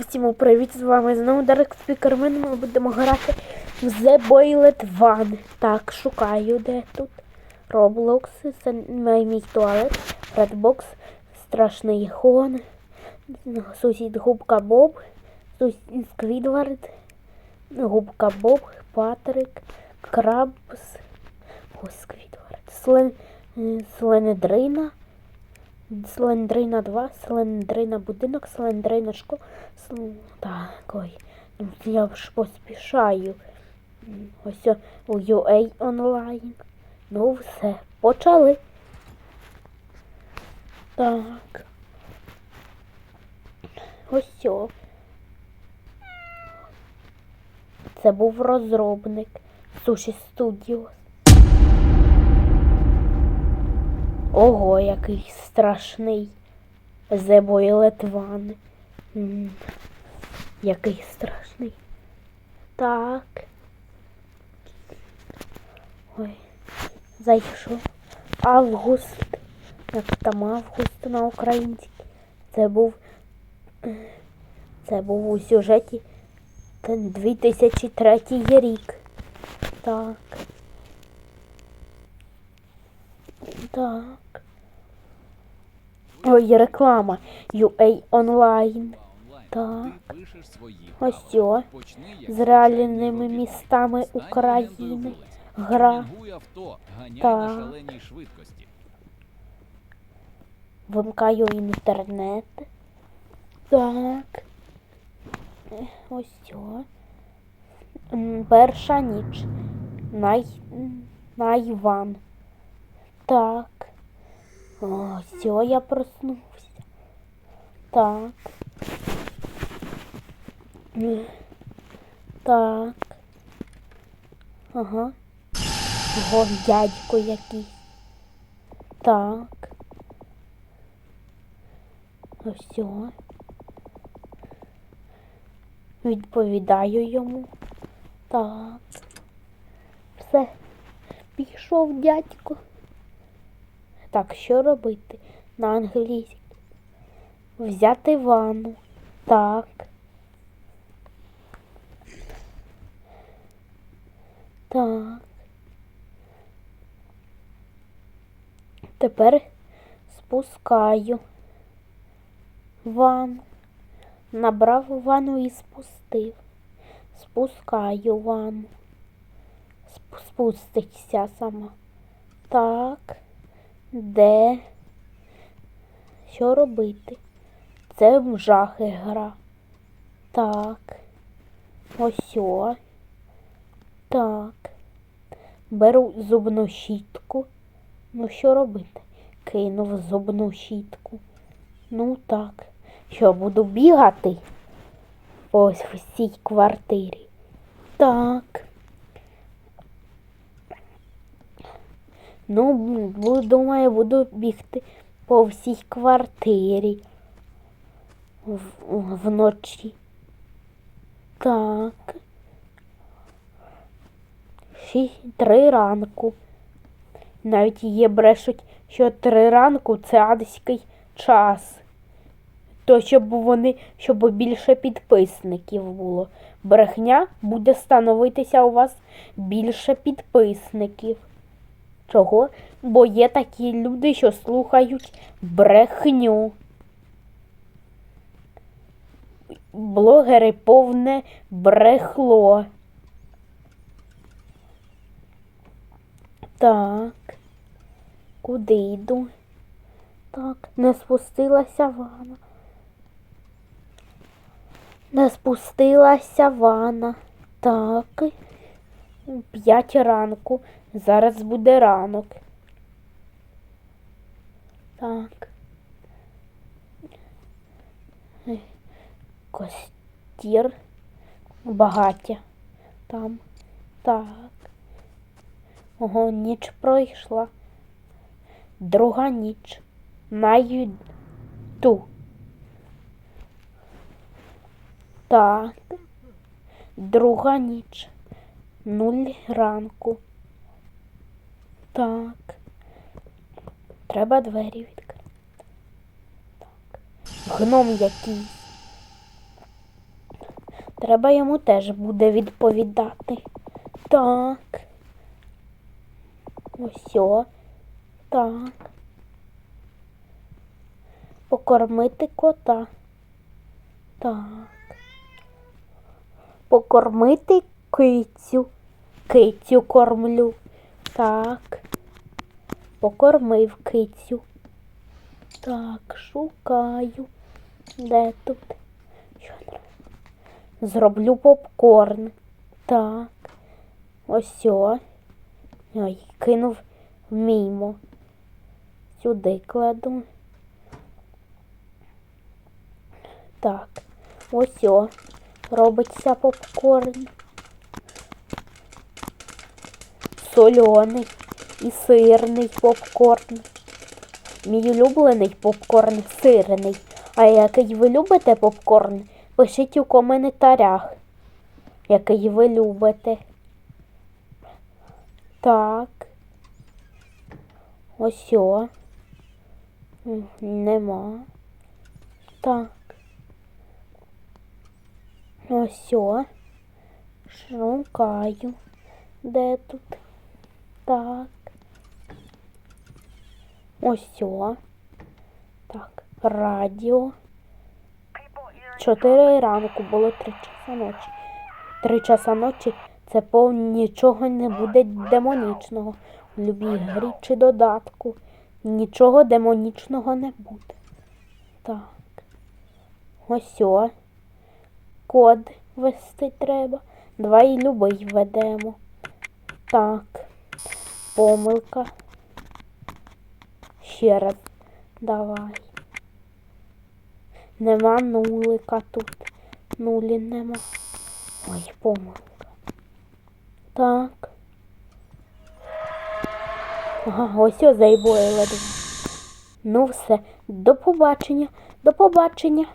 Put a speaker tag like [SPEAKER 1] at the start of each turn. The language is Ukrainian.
[SPEAKER 1] Всім привіт, з вами знову Дарек Спікермен. Ми будемо грати в The Boilet One. Так, шукаю, де тут. Roblox, це мій туалет, Redbox, страшний хон, сусід Губка Боб, сусід Сквідвард, Губка Боб, Патрик, Крабс, о, Сквідвард, Слен, е, Слендрина, Слендрина 2, Слендрина будинок, Слендрина школа. Сл... Так, ой, я ж поспішаю. Ось у UA онлайн. Ну все, почали. Так. Ось о. Це був розробник Суші Studios. Ого, який страшний. One. М, Який страшний. Так. Ой. Зайшов. Август. Як там август на українській. Це був. Це був у сюжеті та 2003 рік. Так. Так. Ой, реклама. UA онлайн. Так. Ось
[SPEAKER 2] правила.
[SPEAKER 1] З реальними містами України. Гра. Так. Вимкаю інтернет. Так. Ось цього. Перша ніч. Най... Найван. Так. Ось цього я проснувся. Так. Так. Ага. Його дядько якийсь. Так. Ось цього. Відповідаю йому. Так. Все. Пішов дядько. Так, що робити? На англійській. Взяти ванну. Так. Так. Тепер спускаю ванну. Набрав ванну і спустив. Спускаю ванну. Сп- Спуститься сама. Так. Де? Що робити? Це в жахи гра. Так. Ось. о. Так. Беру зубну щітку. Ну, що робити? Кинув зубну щітку. Ну так. Що, буду бігати? Ось в цій квартирі. Так. Ну, бу- думаю, буду бігти по всій квартирі в- вночі. Так. Шість, три ранку. Навіть є брешуть, що три ранку це адський час. То щоб вони, щоб більше підписників було. Брехня буде становитися у вас більше підписників. Чого? Бо є такі люди, що слухають брехню. Блогери повне брехло. Так. Куди йду? Так, не спустилася ванна. Не спустилася ванна. Так. П'ять ранку. Зараз буде ранок. Так. Костір. Багаття. Там. Так. Ого, ніч пройшла. Друга ніч. На ту. Так. Друга ніч. Нуль ранку. Так. Треба двері відкрити. Так. Гном якийсь. Треба йому теж буде відповідати. Так. Ось. Так. Покормити кота. Так. Покормити кицю. Кицю кормлю. Так. Покормив кицю. Так, шукаю. Де тут? Зроблю попкорн. Так. Ось. о. Ой, кинув мімо. Сюди кладу. Так. Ось. о. Робиться попкорн. Сольоний і сирний попкорн. Мій улюблений попкорн сирний. А який ви любите попкорн? Пишіть у коментарях, який ви любите. Так. Ось. Нема. Так. Ось. о. Шукаю. Де тут? Так. Ось. Так. Радіо. Чотири ранку було три часа ночі. Три часа ночі це по нічого не буде демонічного. В любій грі чи додатку. Нічого демонічного не буде. Так. Ось. Код ввести треба. Давай любий введемо. Так. Помилка. Ще раз. Давай. Нема нулика тут. Нулі нема. Ой, помилка. Так. Ага, ось о зайбоїла. Ну все. До побачення. До побачення.